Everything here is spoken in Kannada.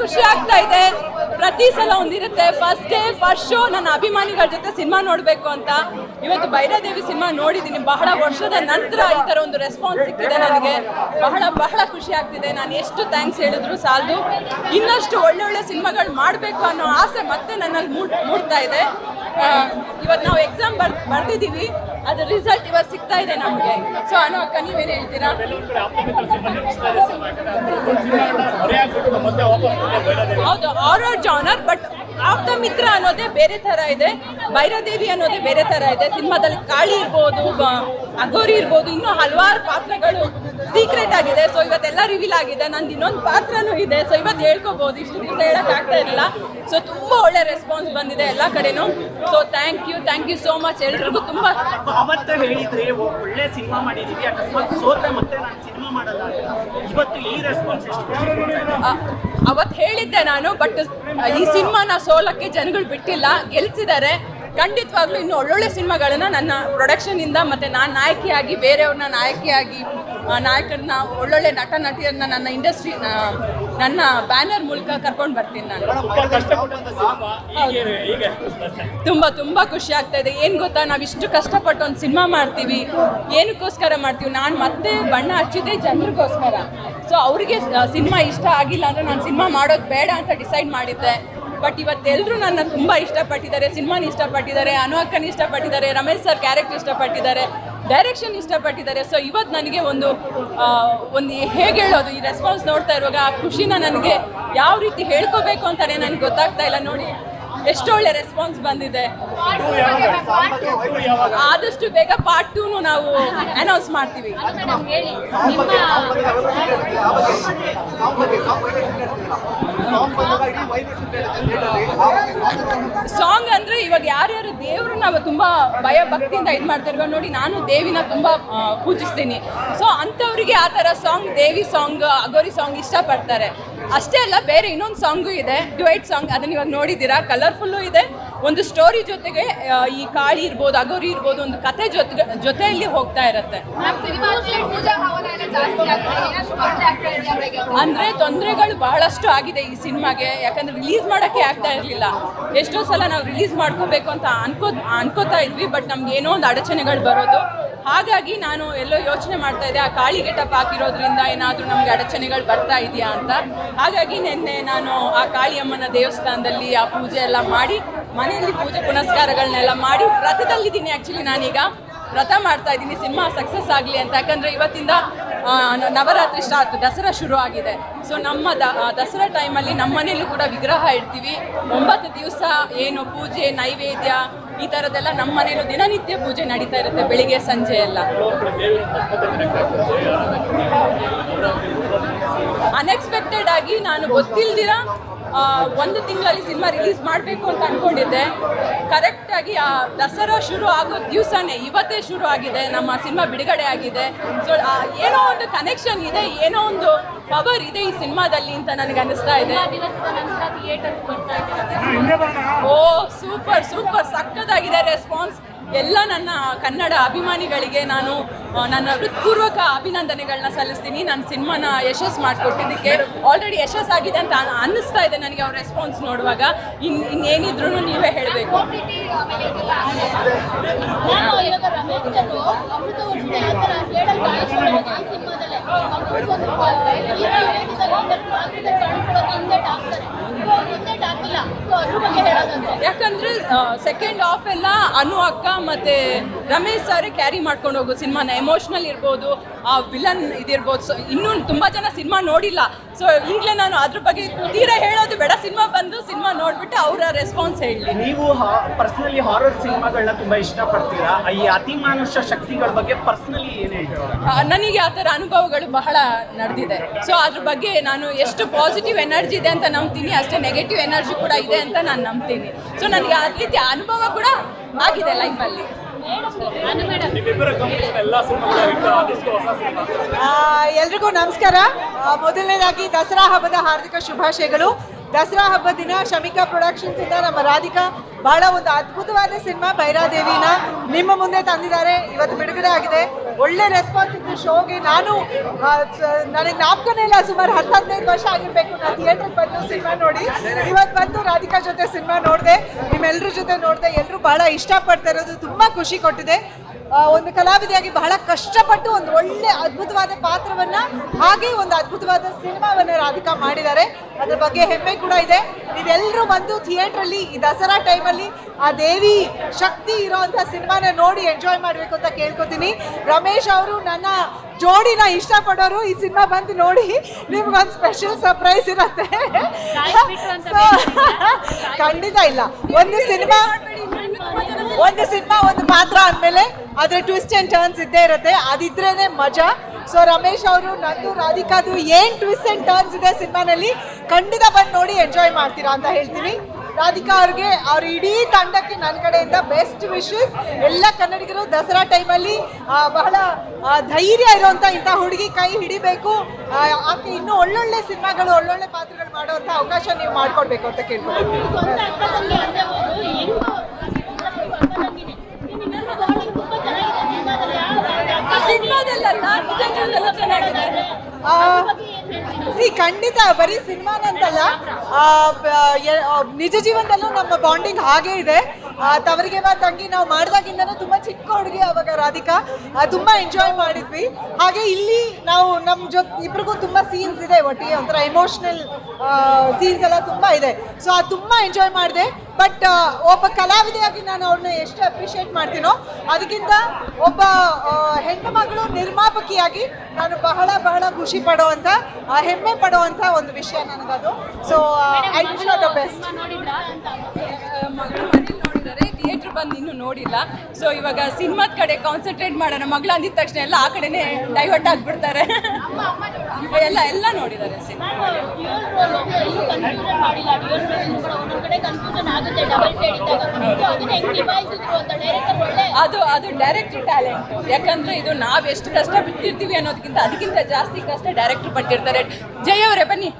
ಖುಷಿ ಆಗ್ತಾ ಇದೆ. ಪ್ರತಿ ಸಲ ಒಂದಿರುತ್ತೆ. ಫಸ್ಟ್ ಡೇ ಫಸ್ಟ್ ಶೋ ನನ್ನ ಅಭಿಮಾನಿಗಳ ಜೊತೆ ಸಿನಿಮಾ ನೋಡಬೇಕು ಅಂತ. ಇವತ್ತು ಭೈರಾದೇವಿ ಸಿನಿಮಾ ನೋಡಿದ್ದೀನಿ. ಬಹಳ ವರ್ಷದ ನಂತರ ಈ ಥರ ಒಂದು ರೆಸ್ಪಾನ್ಸ್ ಸಿಕ್ಕಿದೆ ನನಗೆ. ಬಹಳ ಬಹಳ ಖುಷಿ ಆಗ್ತಿದೆ ನಾನು ಎಷ್ಟು ಥ್ಯಾಂಕ್ಸ್ ಹೇಳಿದ್ರು ಸಾಲದು. ಇನ್ನಷ್ಟು ಒಳ್ಳೊಳ್ಳೆ ಸಿನಿಮಾಗಳು ಮಾಡಬೇಕು ಅನ್ನೋ ಆಸೆ ಮತ್ತೆ ನನ್ನಲ್ಲಿ ಮೂಡ್, ಮೂಡ್ತಾ ಇದೆ. ಇವತ್ತು ನಾವು ಎಕ್ಸಾಮ್ ಬರ್ ಬರ್ತಿದ್ದೀವಿ ಅದ್ರ ರಿಸಲ್ಟ್ ಇವತ್ತು ಸಿಗ್ತಾ ಇದೆ ನಮಗೆ. ಸೊ ಅನ್ನೋ ಅಕ್ಕ, ನೀವೇನು ಹೇಳ್ತೀರಾ? ಹೌದು ಆರರ್ ಜಾನರ್ ಬಟ್ ಆಪ್ತ ಮಿತ್ರ ಅನ್ನೋದೇ ಬೇರೆ ತರ ಇದೆ. ಭೈರದೇವಿ ಅನ್ನೋದೇ ಬೇರೆ ತರ ಇದೆ. ಸಿನಿಮಾದಲ್ಲಿ ಕಾಳಿ ಇರ್ಬೋದು ಅಗೋರಿ ಇರ್ಬೋದು, ಇನ್ನೂ ಹಲವಾರು ಪಾತ್ರಗಳು ಆಗಿದೆ ಸೊ ಇವತ್ತೆಲ್ಲ ರಿವೀಲ್ ಆಗಿದೆ. ನಂದು ಇನ್ನೊಂದು ಪಾತ್ರನೂ ಇದೆ. ಸೊ ಇವತ್ತು ಹೇಳ್ಕೋಬಹುದು ಇಷ್ಟು ದಿವಸ ಹೇಳಕ್ ಆಗ್ತಾ ಇರಲಿಲ್ಲ ಸೊ ತುಂಬಾ ಒಳ್ಳೆ ರೆಸ್ಪಾನ್ಸ್ ಬಂದಿದೆ ಎಲ್ಲ ಕಡೆನೂ. So thank you thank you so much ಎಲ್ರಿಗೂ. ತುಂಬಾ ಅವತ್ತು ಹೇಳಿದ್ರೆ ಒಳ್ಳೆ ಸಿನಿಮಾ ಮಾಡಿದೀವಿ. ಅಕಸ್ಮಾತ್ ಸೋತೆ ಮತ್ತೆ ನಾನು ಸಿನಿಮಾ ಮಾಡಲ್ಲ. ಇವತ್ತು ಈ ರೆಸ್ಪಾನ್ಸ್ ಎಷ್ಟು. ಅವತ್ತು ಹೇಳಿದ್ದೆ ನಾನು ಬಟ್ ಈ ಸಿನಿಮಾನ ಸೋಲಕ್ಕೆ ಜನಗಳು ಬಿಟ್ಟಿಲ್ಲ. ಗೆಲ್ಸಿದ್ದಾರೆ ಖಂಡಿತವಾಗ್ಲೂ ಇನ್ನು ಒಳ್ಳೊಳ್ಳೆ ಸಿನಿಮಾಗಳನ್ನ ನನ್ನ ಪ್ರೊಡಕ್ಷನ್ ಇಂದ ಮತ್ತೆ ನಾನು ನಾಯಕಿಯಾಗಿ ಬೇರೆಯವ್ರನ್ನ ನಾಯಕಿಯಾಗಿ ನಾಯಕರನ್ನ ಒಳ್ಳೊಳ್ಳೆ ನಟ ನಟಿಯರನ್ನ ನನ್ನ ಇಂಡಸ್ಟ್ರಿ ನನ್ನ ಬ್ಯಾನರ್ ಮೂಲಕ ಕರ್ಕೊಂಡು ಬರ್ತೀನಿ ನಾನು. ತುಂಬ ತುಂಬ ಖುಷಿ ಆಗ್ತಾ ಇದೆ. ಏನು ಗೊತ್ತಾ ನಾವು ಇಷ್ಟು ಕಷ್ಟಪಟ್ಟು ಒಂದು ಸಿನಿಮಾ ಮಾಡ್ತೀವಿ. ಏನಕ್ಕೋಸ್ಕರ ಮಾಡ್ತೀವಿ? ನಾನು ಮತ್ತೆ ಬಣ್ಣ ಹಚ್ಚಿದ್ದೆ ಜನರಿಗೋಸ್ಕರ. ಸೊ ಅವರಿಗೆ ಸಿನಿಮಾ ಇಷ್ಟ ಆಗಿಲ್ಲ ಅಂದರೆ ನಾನು ಸಿನಿಮಾ ಮಾಡೋದು ಬೇಡ ಅಂತ ಡಿಸೈಡ್ ಮಾಡಿದ್ದೆ. ಬಟ್ ಇವತ್ತೆಲ್ಲರೂ ನನ್ನ ತುಂಬ ಇಷ್ಟಪಟ್ಟಿದ್ದಾರೆ, ಸಿನಿಮಾನ ಇಷ್ಟಪಟ್ಟಿದ್ದಾರೆ ಅನು ಅಕ್ಕನ ಇಷ್ಟಪಟ್ಟಿದ್ದಾರೆ, ರಮೇಶ್ ಸರ್ ಕ್ಯಾರೆಕ್ಟರ್ ಇಷ್ಟಪಟ್ಟಿದ್ದಾರೆ, ಡೈರೆಕ್ಷನ್ ಇಷ್ಟಪಟ್ಟಿದ್ದಾರೆ. ಸೊ ಇವತ್ತು ನನಗೆ ಒಂದು ಒಂದು ಹೇಗೆ ಹೇಳೋದು, ಈ ರೆಸ್ಪಾನ್ಸ್ ನೋಡ್ತಾ ಇರುವಾಗ ಆ ಖುಷಿನ ನನಗೆ ಯಾವ ರೀತಿ ಹೇಳ್ಕೋಬೇಕು ಅಂತಾನೆ ನನಗೆ ಗೊತ್ತಾಗ್ತಾ ಇಲ್ಲ. ನೋಡಿ ಎಷ್ಟು ಒಳ್ಳೆ ರೆಸ್ಪಾನ್ಸ್ ಬಂದಿದೆ. ಆದಷ್ಟು ಬೇಗ ಪಾರ್ಟ್ ಟೂನು ನಾವು ಅನೌನ್ಸ್ ಮಾಡ್ತೀವಿ. ಆಫ್ ಬಂದಾಗ ಇಡೀ ವೈಬ್ರೇಷನ್ ಹೇಳಿದ್ರೆ ಸಾಂಗ್ ಅಂದ್ರೆ ಇವಾಗ ಯಾರ್ಯಾರು ದೇವರು ನಾವು ತುಂಬಾ ಭಯ ಭಕ್ತಿಯಿಂದ ಇದು ಮಾಡ್ತಿರ್ಗೋ ನೋಡಿ ನಾನು ದೇವಿನ ತುಂಬಾ ಪೂಜಿಸ್ತೀನಿ. ಸೊ ಅಂಥವ್ರಿಗೆ ಆ ಥರ ಸಾಂಗ್ ದೇವಿ ಸಾಂಗ್ ಅಗೋರಿ ಸಾಂಗ್ ಇಷ್ಟಪಡ್ತಾರೆ. ಅಷ್ಟೇ ಅಲ್ಲ ಬೇರೆ ಇನ್ನೊಂದು ಸಾಂಗು ಇದೆ ಡ್ಯುಯೆಟ್ ಸಾಂಗ್ ಅದನ್ನ ಇವಾಗ ನೋಡಿದ್ದೀರಾ? ಕಲರ್ಫುಲ್ಲು ಇದೆ. ಒಂದು ಸ್ಟೋರಿ ಜೊತೆಗೆ ಈ ಕಾಳಿ ಇರ್ಬೋದು ಅಗೋರಿ ಇರ್ಬೋದು ಒಂದು ಕತೆ ಜೊತೆ ಜೊತೆಯಲ್ಲಿ ಹೋಗ್ತಾ ಇರುತ್ತೆ. ಅಂದ್ರೆ ತೊಂದರೆಗಳು ಬಹಳಷ್ಟು ಆಗಿದೆ ಈ ಸಿನಿಮಾಗೆ. ಯಾಕಂದ್ರೆ ರಿಲೀಸ್ ಮಾಡಕ್ಕೆ ಆಗ್ತಾ ಇರಲಿಲ್ಲ. ಎಷ್ಟೋ ಸಲ ನಾವು ರಿಲೀಸ್ ಮಾಡ್ಕೋಬೇಕು ಅಂತ ಅನ್ಕೋ, ಅನ್ಕೋತಾ ಇದ್ವಿ ಬಟ್ ನಮ್ಗೆ ಏನೋ ಒಂದು ಅಡಚಣೆಗಳು ಬರೋದು. ಹಾಗಾಗಿ ನಾನು ಎಲ್ಲೋ ಯೋಚನೆ ಮಾಡ್ತಾ ಇದ್ದೆ, ಆ ಕಾಳಿ ಗೆಟಪ್ ಹಾಕಿರೋದ್ರಿಂದ ಏನಾದರೂ ನಮಗೆ ಅಡಚಣೆಗಳು ಬರ್ತಾ ಇದೆಯಾ ಅಂತ. ಹಾಗಾಗಿ ನಿನ್ನೆ ನಾನು ಆ ಕಾಳಿಯಮ್ಮನ ದೇವಸ್ಥಾನದಲ್ಲಿ ಆ ಪೂಜೆ ಎಲ್ಲ ಮಾಡಿ, ಮನೆಯಲ್ಲಿ ಪೂಜೆ ಪುನಸ್ಕಾರಗಳನ್ನೆಲ್ಲ ಮಾಡಿ, ವ್ರತದಲ್ಲಿದ್ದೀನಿ ಆ್ಯಕ್ಚುಲಿ ನಾನೀಗ. ವ್ರತ ಮಾಡ್ತಾ ಇದ್ದೀನಿ, ಸಿನಿಮಾ ಸಕ್ಸಸ್ ಆಗಲಿ ಅಂತ. ಯಾಕಂದರೆ ಇವತ್ತಿಂದ ನವರಾತ್ರಿ ಸ್ಟಾರ್ಟ್, ದಸರಾ ಶುರು ಆಗಿದೆ. ಸೊ ನಮ್ಮ ದ ದಸರಾ ಟೈಮಲ್ಲಿ ನಮ್ಮ ಮನೇಲೂ ಕೂಡ ವಿಗ್ರಹ ಇಡ್ತೀವಿ. ಒಂಬತ್ತು ದಿವಸ ಏನು ಪೂಜೆ, ನೈವೇದ್ಯ, ಈ ಥರದ್ದೆಲ್ಲ ನಮ್ಮ ಮನೇಲೂ ದಿನನಿತ್ಯ ಪೂಜೆ ನಡೀತಾ ಇರುತ್ತೆ ಬೆಳಿಗ್ಗೆ, ಸಂಜೆ ಎಲ್ಲ. ಅನ್ಎಕ್ಸ್ಪೆಕ್ಟೆಡ್ ಆಗಿ ನಾನು ಗೊತ್ತಿಲ್ದಿರ ಒಂದು ತಿಂಗಳಲ್ಲಿ ಸಿನಿಮಾ ರಿಲೀಸ್ ಮಾಡಬೇಕು ಅಂತ ಅಂದ್ಕೊಂಡಿದ್ದೆ ಕರೆಕ್ಟಾಗಿ ಆ ದಸರಾ ಶುರು ಆಗೋ ದಿವಸನೇ ಇವತ್ತೇ ಶುರು ಆಗಿದೆ ನಮ್ಮ ಸಿನಿಮಾ ಬಿಡುಗಡೆ ಆಗಿದೆ. ಸೊ ಏನೋ ಒಂದು ಕನೆಕ್ಷನ್ ಇದೆ ಏನೋ ಒಂದು ಪವರ್ ಇದೆ ಈ ಸಿನಿಮಾದಲ್ಲಿ ಅಂತ ನನಗೆ ಅನಿಸ್ತಾ ಇದೆ. ಓ ಸೂಪರ್ ಸೂಪರ್ ಸಕ್ಕತ್ತಾಗಿದೆ ರೆಸ್ಪಾನ್ಸ್ ಎಲ್ಲ ನನ್ನ ಕನ್ನಡ ಅಭಿಮಾನಿಗಳಿಗೆ ನಾನು ನನ್ನ ಹೃತ್ಪೂರ್ವಕ ಅಭಿನಂದನೆಗಳನ್ನ ಸಲ್ಲಿಸ್ತೀನಿ. ನನ್ನ ಸಿನಿಮಾನ ಯಶಸ್ಸು ಮಾಡಿಕೊಟ್ಟಿದ್ದಕ್ಕೆ ಆಲ್ರೆಡಿ ಯಶಸ್ಸಾಗಿದೆ ಅಂತ ಅನ್- ಅನ್ನಿಸ್ತಾ ಇದೆ ನನಗೆ ಅವ್ರ ರೆಸ್ಪಾನ್ಸ್ ನೋಡುವಾಗ. ಇನ್ ಇನ್ನೇನಿದ್ರು ನೀವೇ ಹೇಳಬೇಕು OTT ಆಮೇಲೆ ಇದೆಲ್ಲ ಆಗಿದೆ. ನಾನು ಇವಾಗ ರಮೇಶ್ ಅವರು ಅಮೃತ ವರ್ಷದ ಯಾವ ಥರ ಹೇಳಲ್ ಕಾಣಿಸ್ಕೊಳ್ಳೋದು ಆ ಸಿನಿಮಾದಲ್ಲೇ ಅವ್ರಿಗೊಂದು ಹೀರೋ ಹೇಳಿದಾಗ ಮಾತುಕತೆ ಕಾಣಿಸ್ಕೊಳ್ಳೋದು ಹಿಂದೆಟ್ ಹಾಕ್ತಾರೆ ಸೊ ಅವ್ರು ಹಿಂದೆಟ್ ಹಾಕಿಲ್ಲ ಸೊ ಅದ್ರ ಬಗ್ಗೆ ಹೇಳೋದಂತೆ ಯಾಕಂದ್ರೆ ಸೆಕೆಂಡ್ ಹಾಫ್ ಎಲ್ಲ ಅನು ಅಕ್ಕ ಮತ್ತೆ ರಮೇಶ್ ಸರ್ ಕ್ಯಾರಿ ಮಾಡ್ಕೊಂಡು ಹೋಗೋ ಸಿನಿಮಾನ ಎಮೋಷ್ನಲ್ ಇರ್ಬೋದು, ಆ ವಿಲನ್ ಇದಿರ್ಬೋದು. ಸೊ ಇನ್ನೂ ತುಂಬ ಜನ ಸಿನಿಮಾ ನೋಡಿಲ್ಲ. ಸೊ ಈಗಲೇ ನಾನು ಅದ್ರ ಬಗ್ಗೆ ತೀರಾ ಹೇಳೋದು ಬೇಡ. ಸಿನಿಮಾ ಬಂದು ಸಿನಿಮಾ ನೋಡ್ಬಿಟ್ಟು ಅವರ ರೆಸ್ಪಾನ್ಸ್ ಹೇಳಿ ನೀವು ಪರ್ಸನಲಿ ಹಾರರ್ ಸಿನಿಮಾಗಳನ್ನ ತುಂಬಾ ಇಷ್ಟಪಡ್ತೀರಾ? ಈ ಅತಿಮಾನುಷ ಶಕ್ತಿಗಳ ಬಗ್ಗೆ ಪರ್ಸನಲಿ ಏನೇ ಹೇಳ್ತೀರಾ? ನನಗೆ ಆ ಥರ ಅನುಭವಗಳು ಬಹಳ ನಡೆದಿದೆ. ಸೊ ಅದ್ರ ಬಗ್ಗೆ ನಾನು ಎಷ್ಟು ಪಾಸಿಟಿವ್ ಎನರ್ಜಿ ಇದೆ ಅಂತ ನಂಬ್ತೀನಿ ಅಷ್ಟೇ ನೆಗೆಟಿವ್ ಎನರ್ಜಿ ಕೂಡ ಇದೆ ಅಂತ ನಾನು ನಂಬ್ತೀನಿ. ಸೊ ನನಗೆ ಆ ರೀತಿ ಅನುಭವ ಕೂಡ ಆಗಿದೆ ಲೈಫಲ್ಲಿ ಎಲ್ರಿಗೂ ನಮಸ್ಕಾರ. ಮೊದಲನೇದಾಗಿ ದಸರಾ ಹಬ್ಬದ ಹಾರ್ದಿಕ ಶುಭಾಶಯಗಳು. ದಸರಾ ಹಬ್ಬದ ದಿನ ಶಮಿಕಾ ಪ್ರೊಡಕ್ಷನ್ಸ್ ಇಂದ ನಮ್ಮ ರಾಧಿಕಾ. ಬಹಳ ಒಂದು ಅದ್ಭುತವಾದ ಸಿನಿಮಾ ಭೈರಾದೇವಿನ ನಿಮ್ಮ ಮುಂದೆ ತಂದಿದ್ದಾರೆ. ಇವತ್ತು ಬಿಡುಗಡೆ ಆಗಿದೆ. ಒಳ್ಳೆ ರೆಸ್ಪಾನ್ಸ್ ಇತ್ತು ಶೋಗೆ. ನಾನು ನನಗೆ ಜ್ಞಾಪಕನೇ ಇಲ್ಲ. ಸುಮಾರು ಹತ್ತು ಹದಿನೈದು ವರ್ಷ ಆಗಿರ್ಬೇಕು. ನಾನು ಥಿಯೇಟ್ರಿಗೆ ಬಂದು ಸಿನಿಮಾ ನೋಡಿ. ಇವತ್ತು ಬಂದು ರಾಧಿಕಾ ಜೊತೆ ಸಿನಿಮಾ ನೋಡಿದೆ. ನಿಮ್ಮೆಲ್ಲರ ಜೊತೆ ನೋಡಿದೆ ಎಲ್ಲರೂ ಬಹಳ ಇಷ್ಟಪಡ್ತಾ ಇರೋದು ತುಂಬ ಖುಷಿ ಕೊಟ್ಟಿದೆ. ಒಂದು ಕಲಾವಿದೆಯಾಗಿ ಬಹಳ ಕಷ್ಟಪಟ್ಟು ಒಂದು ಒಳ್ಳೆ ಅದ್ಭುತವಾದ ಪಾತ್ರವನ್ನ ಹಾಗೆ ಒಂದು ಅದ್ಭುತವಾದ ಸಿನಿಮಾವನ್ನ ರಾಧಿಕಾ ಮಾಡಿದ್ದಾರೆ. ಅದ್ರ ಬಗ್ಗೆ ಹೆಮ್ಮೆ ಕೂಡ ಇದೆ. ನೀವೆಲ್ಲರೂ ಬಂದು ಥಿಯೇಟ್ರಲ್ಲಿ ಈ ದಸರಾ ಟೈಮಲ್ಲಿ ಆ ದೇವಿ ಶಕ್ತಿ ಇರೋವಂಥ ಸಿನಿಮಾನ ನೋಡಿ ಎಂಜಾಯ್ ಮಾಡಬೇಕು ಅಂತ ಕೇಳ್ಕೊತೀನಿ. ರಮೇಶ್ ಅವರು ನನ್ನ ಜೋಡಿನ ಇಷ್ಟಪಡೋರು ಈ ಸಿನಿಮಾ ಬಂದು ನೋಡಿ ನಿಮ್ಗೊಂದು ಸ್ಪೆಷಲ್ ಸರ್ಪ್ರೈಸ್ ಇರುತ್ತೆ. ಖಂಡಿತ ಇಲ್ಲ. ಒಂದು ಸಿನಿಮಾ ಒಂದು ಸಿನಿಮಾ, ಒಂದು ಪಾತ್ರ ಅಂದಮೇಲೆ ಅದ್ರ ಟ್ವಿಸ್ಟ್ ಅಂಡ್ ಟರ್ನ್ಸ್ ಇದ್ದೇ ಇರುತ್ತೆ. ಅದಿದ್ರೇನೆ ಮಜಾ. ಸೊ ರಮೇಶ್ ಅವರು, ನಂದು, ರಾಧಿಕಾದು ಏನು ಟ್ವಿಸ್ಟ್ ಅಂಡ್ ಟರ್ನ್ಸ್ ಇದೆ ಸಿನಿಮಾನಲ್ಲಿ, ಖಂಡಿತ ಬಂದು ನೋಡಿ ಎಂಜಾಯ್ ಮಾಡ್ತೀರಾ ಅಂತ ಹೇಳ್ತೀನಿ. ರಾಧಿಕಾ ಅವ್ರಿಗೆ, ಅವ್ರ ಇಡೀ ತಂಡಕ್ಕೆ ನನ್ನ ಕಡೆಯಿಂದ ಬೆಸ್ಟ್ ವಿಶಸ್ ಎಲ್ಲ ಕನ್ನಡಿಗರು ದಸರಾ ಟೈಮಲ್ಲಿ ಬಹಳ ಧೈರ್ಯ ಇರುವಂತ ಇಂಥ ಹುಡುಗಿ ಕೈ ಹಿಡಿಬೇಕು. ಆಕೆ ಇನ್ನೂ ಒಳ್ಳೊಳ್ಳೆ ಸಿನಿಮಾಗಳು, ಒಳ್ಳೊಳ್ಳೆ ಪಾತ್ರಗಳು ಮಾಡುವಂಥ ಅವಕಾಶ ನೀವು ಮಾಡಿಕೊಡ್ಬೇಕು ಅಂತ ಕೇಳ್ಕೊಳ್ತೀನಿ ಸ್ವಂತ ಅಕ್ಕ ತಂಗಿ ಅಂದ್ರೆ ಹೋದ್ರು ಹೆಂಗೋ ಅಕ್ಕ ತಂಗಿನೇ ನಿಮ್ಮಿಬ್ಬರ ಬಾಂಡಿಂಗ್ ತುಂಬಾ ಚೆನ್ನಾಗಿದೆ ಸಿನಿಮಾದಲ್ಲಿ ಯಾವ ಸಿನಿಮಾದಲ್ಲಲ್ಲ ನಿಜ ಜೀವನದಲ್ಲೂ ಚೆನ್ನಾಗಿದೆ ಆ, ಬಗ್ಗೆ ಏನ್ ಹೇಳ್ತೀರಾ ಸಿ ಖಂಡಿತ ಬರೀ ಸಿನಿಮಾನಂತಲ್ಲ. ನಿಜ ಜೀವನದಲ್ಲೂ ನಮ್ಮ ಬಾಂಡಿಂಗ್ ಹಾಗೇ ಇದೆ. ತವರಿಗೆ ಬಾ ತಂಗಿ ನಾವು ಮಾಡಿದಾಗಿಂದನೂ ತುಂಬ ಚಿಕ್ಕ ಹುಡುಗಿ ಅವಾಗ ರಾಧಿಕಾ. ಆ, ತುಂಬ ಎಂಜಾಯ್ ಮಾಡಿದ್ವಿ. ಹಾಗೆ ಇಲ್ಲಿ ನಾವು ನಮ್ಮ ಜೊತೆ ಇಬ್ರಿಗೂ ತುಂಬ ಸೀನ್ಸ್ ಇದೆ ಒಟ್ಟಿಗೆ ಒಂಥರ ಎಮೋಷ್ನಲ್ ಸೀನ್ಸ್ ಎಲ್ಲ ತುಂಬ ಇದೆ. ಸೊ ಅದು ತುಂಬ ಎಂಜಾಯ್ ಮಾಡಿದೆ. ಬಟ್ ಒಬ್ಬ ಕಲಾವಿದೆಯಾಗಿ ನಾನು ಅವ್ರನ್ನ ಎಷ್ಟು ಅಪ್ರಿಷಿಯೇಟ್ ಮಾಡ್ತೀನೋ ಅದಕ್ಕಿಂತ ಒಬ್ಬ ಆ, ಹೆಣ್ಣು ಮಗಳು ನಿರ್ಮಾಪಕಿಯಾಗಿ ನಾನು ಬಹಳ ಬಹಳ ಖುಷಿ ಪಡುವಂಥ ಆ, ಹೆಮ್ಮೆ ಪಡುವಂಥ ಒಂದು ವಿಷಯ ನನಗದು. ಸೊ ಐ ದ ಬೆಸ್ಟ್ ಬಂದು ಇನ್ನೂ ನೋಡಿಲ್ಲ. ಸೊ ಇವಾಗ ಸಿನಿಮಾದ ಕಡೆ ಕಾನ್ಸಂಟ್ರೇಟ್ ಮಾಡೋಣ. ಮಗಳು ಅಂದಿದ ತಕ್ಷಣ ಎಲ್ಲ ಆ ಕಡೆನೇ ಡೈವರ್ಟ್ ಆಗಿಬಿಡ್ತಾರೆ. ಎಲ್ಲ ಎಲ್ಲ ನೋಡಿದ್ದಾರೆ ಸಿನಿಮಾ. ಅದು ಅದು ಡೈರೆಕ್ಟರ್ ಟ್ಯಾಲೆಂಟ್ ಯಾಕಂದ್ರೆ ಇದು ನಾವು ಎಷ್ಟು ಕಷ್ಟ ಬಿಟ್ಟಿರ್ತೀವಿ ಅನ್ನೋದಕ್ಕಿಂತ ಅದಕ್ಕಿಂತ ಜಾಸ್ತಿ ಕಷ್ಟ ಡೈರೆಕ್ಟರ್ ಪಟ್ಟಿರ್ತಾರೆ. ಜಯ ಅವರೇ ಬನ್ನಿ.